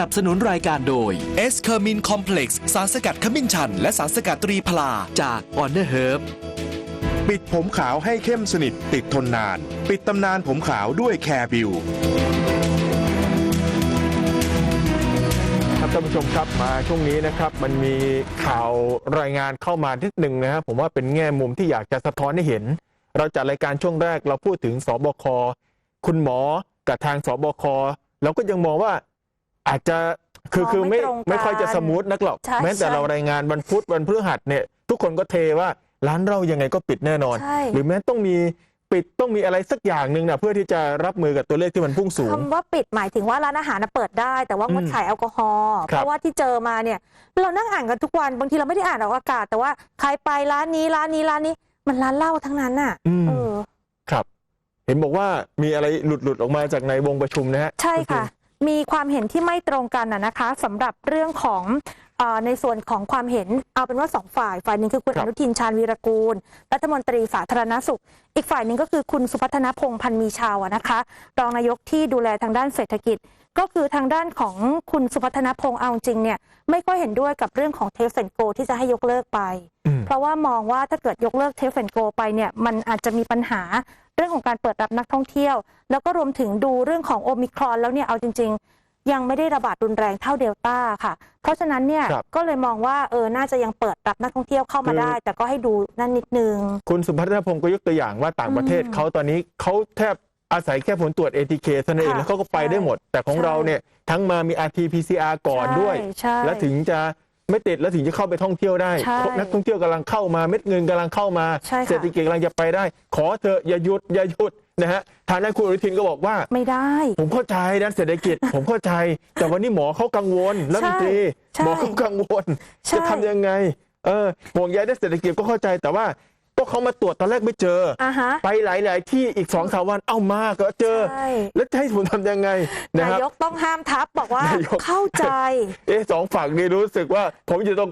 นับสนุนรายการโดยเอสเคอร์มินคอมเพล็กซ์สารสกัดขมิ้นชัน และสารสกัดตรีพลาจาก Honor Herb ปิดผมขาวให้เข้มสนิทติดทนนาน ปิดตำนานผมขาวด้วยแคร์บิวครับท่านผู้ชมครับมาช่วงนี้นะครับมันมีข่าวรายงานเข้ามานิดหนึ่งนะครับผมว่าเป็นแง่มุมที่อยากจะสะท้อนให้เห็น เราจัดรายการช่วงแรกเราพูดถึงสบคคุณหมอกับทางสบคเราก็ยังมองว่า อาจจะคือมองคือไม่ไม่ตรงกันไม่ค่อยจะสมูทนักหรอกใช่แม้แต่ใช่เรารายงานวันพุธวันพฤหัสเนี่ย ทุกคนก็เทว่าร้านเรายังไงก็ปิดแน่นอนใช่หรือแม้ต้องมีปิดต้องมีอะไรสักอย่างหนึ่งนะเพื่อที่จะรับมือกับตัวเลขที่มันพุ่งสูงคำว่าปิดหมายถึงว่าร้านอาหารน่ะเปิดได้ แต่ว่างดอืมขายแอลกอฮอล์ครับเพราะว่าที่เจอมาเนี่ย เรานั่งอ่านกันทุกวันบางทีเราไม่ได้อ่านออกอากาศ แต่ว่าใครไปร้านนี้ร้านนี้ร้านนี้ มันร้านเหล้าทั้งนั้นน่ะอืมเออ ครับ เห็นบอกว่ามีอะไรหลุดหลุดๆออกมาจากในวงประชุมนะฮะใช่ค่ะ มีความเห็นที่ไม่ตรงกันนะนะคะสำหรับเรื่องของเออในส่วนของความเห็นเอาเป็นว่าสองฝ่ายฝ่ายหนึ่งคือคุณครัอบนุทินชาญวีรกูล รัฐมนตรีสาธารณสุข อีกฝ่ายหนึ่งก็คือคุณสุพัฒนพงษ์พันธ์มีชาวอะนะคะรองนายกที่ดูแลทางด้านเศรษฐกิจ ก็คือทางด้านของคุณสุพัฒนพงษ์เอาจริงเนี่ยไม่ค่อยเห็นด้วยกับเรื่องของเทสเซนโกที่จะให้ยกเลิกไปอืมเพราะว่ามองว่าถ้าเกิดยกเลิกเทฟเฟนโกไปเนี่ยมันอาจจะมีปัญหาเรื่องของการเปิดรับนักท่องเที่ยว แล้วก็รวมถึงดูเรื่องของโอมิครอนแล้วเนี่ยเอาจริง ๆ ยังไม่ได้ระบาดรุนแรงเท่าเดลต้าค่ะ เพราะฉะนั้นเนี่ยครับ ก็เลยมองว่าเออน่าจะยังเปิดรับนักท่องเที่ยวเข้ามาคือได้ แต่ก็ให้ดูนั่นนิดนึง คุณสุพัฒนพงศ์ก็ยกตัวอย่างว่าต่างประเทศอืมเขาตอนนี้เขาแทบอาศัยแค่ผลตรวจ ATK เท่านั้นเองค่ะแล้วเขาก็ไปใช่ได้หมด แต่ของใช่ เราเนี่ยทั้งมามี RT-PCR ก่อนด้วย ใช่ใช่แล้วถึงจะ ไม่ติดแล้วถึงจะเข้าไปท่องเที่ยวได้ ใช่นักท่องเที่ยวกำลังเข้ามาเม็ดเงินกำลังเข้ามา ใช่ค่ะ เศรษฐกิจกำลังจะไปได้ ขอเถอะอย่าหยุดอย่าหยุดนะฮะทางด้านคุณอนุทินก็บอกว่า ไม่ได้ ผมเข้าใจด้านเศรษฐกิจ ผมเข้าใจ แต่วันนี้หมอเขากังวลรัฐมนตรีใช่หมอเขากังวลใช่ จะทำยังไง เออห่วงใยด้านเศรษฐกิจก็เข้าใจแต่ว่า ก็เขามาตรวจตอนแรกไม่เจอ อะฮะ ไปหลาย ๆ ที่อีกสองสามวันเอ้ามาก็เจอ ใช่ แล้วจะให้ผมทำยังไงนะนาครับ ยกต้องห้ามทับบอกว่า นายก เข้าใจ เอ๊ะสองฝั่งนี่รู้สึกว่า ผมอยู่ตรง